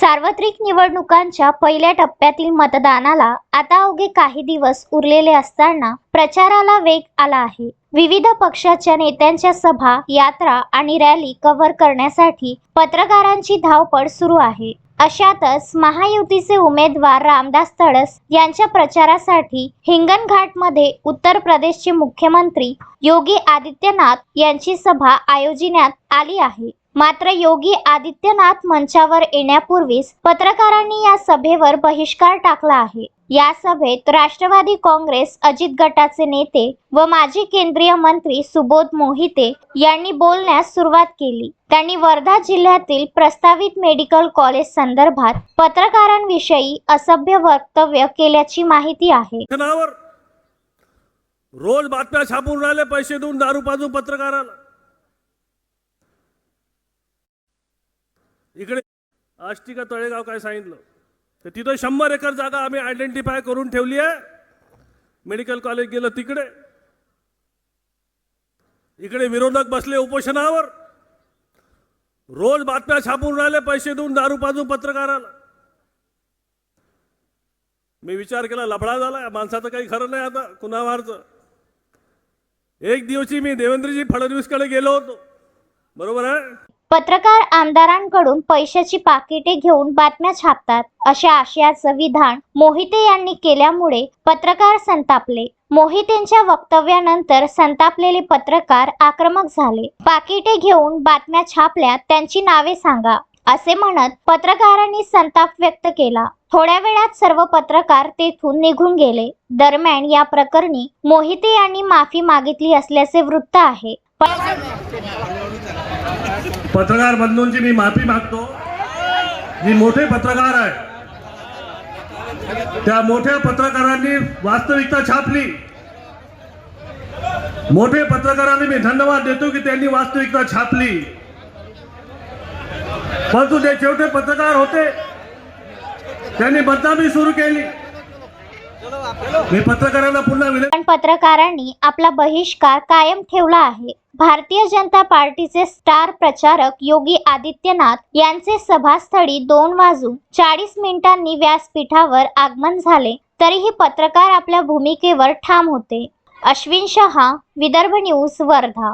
सार्वत्रिक निवडणुकांच्या पहिल्या टप्प्यातील मतदानाला आता अवघे काही दिवस उरलेले असताना प्रचाराला वेग आला आहे. विविध पक्षाच्या नेत्यांच्या सभा यात्रा आणि रॅली कव्हर करण्यासाठी पत्रकारांची धावपळ सुरू आहे. अशातच महायुतीचे उमेदवार रामदास तडस यांच्या प्रचारासाठी हिंगणघाटमध्ये उत्तर प्रदेशचे मुख्यमंत्री योगी आदित्यनाथ यांची सभा आयोजिण्यात आली आहे. मात्र योगी आदित्यनाथ मंचावर येण्यापूर्वीच पत्रकारांनी या सभेवर बहिष्कार टाकला आहे. या सभेत राष्ट्रवादी काँग्रेस अजित गटाचे नेते व माजी केंद्रीय मंत्री सुबोध मोहिते यांनी बोलण्यास सुरुवात केली. त्यांनी वर्धा जिल्ह्यातील प्रस्तावित मेडिकल कॉलेज संदर्भात पत्रकारांविषयी असभ्य वक्तव्य केल्याची माहिती आहे. रोज बातम्या छापून राहिले पैसे देऊन दारू पाजून पत्रकाराला. इकडे आष्टिका तळेगाव काय सांगितलं? तर तिथं शंभर एकर जागा आम्ही आयडेंटिफाय करून ठेवली आहे. मेडिकल कॉलेज गेलं तिकडे. इकडे विरोधक बसले उपोषणावर. रोज बातम्या छापून राहिले पैसे देऊन दारू पाजून पत्रकाराला. मी विचार केला लफडा झाला माणसाचं काही खरं नाही आता कुणावारचं एक दिवशी मी देवेंद्रजी फडणवीसकडे गेलो होतो. बरोबर आहे? पत्रकार आमदारांकडून पैशाची पाकिटे घेऊन बातम्या छापतात अशा आशयाचं विधान मोहिते यांनी केल्यामुळे पत्रकार संतापले. मोहितेंच्या वक्तव्यानंतर संतापलेले पत्रकार आक्रमक झाले. पाकिटे घेऊन बातम्या छापल्या त्यांची नावे सांगा असे म्हणत पत्रकारांनी संताप व्यक्त केला. थोड्या वेळात सर्व पत्रकार तेथून निघून गेले. दरम्यान या प्रकरणी मोहिते यांनी माफी मागितली असल्याचे वृत्त आहे. पत्रकार बंधूंची मी माफी मागतो. मी मोठे पत्रकार आहे. त्या मोठ्या पत्रकारांनी वास्तविकता छापली. मोठे पत्रकारांनी मी धन्यवाद देतो की त्यांनी वास्तविकता छापली. परंतु जे शेवटे पत्रकार होते त्यांनी बदनामी सुरू केली. मी पत्रकारांना पुन्हा विनंती पण पत्रकारांनी आपला बहिष्कार कायम ठेवला आहे. भारतीय जनता पार्टीचे स्टार प्रचारक योगी आदित्यनाथ यांचे सभास्थळी दोन वाजून चाळीस मिनिटांनी व्यासपीठावर आगमन झाले. तरीही पत्रकार आपल्या भूमिकेवर ठाम होते. अश्विन शहा विदर्भ न्यूज वर्धा.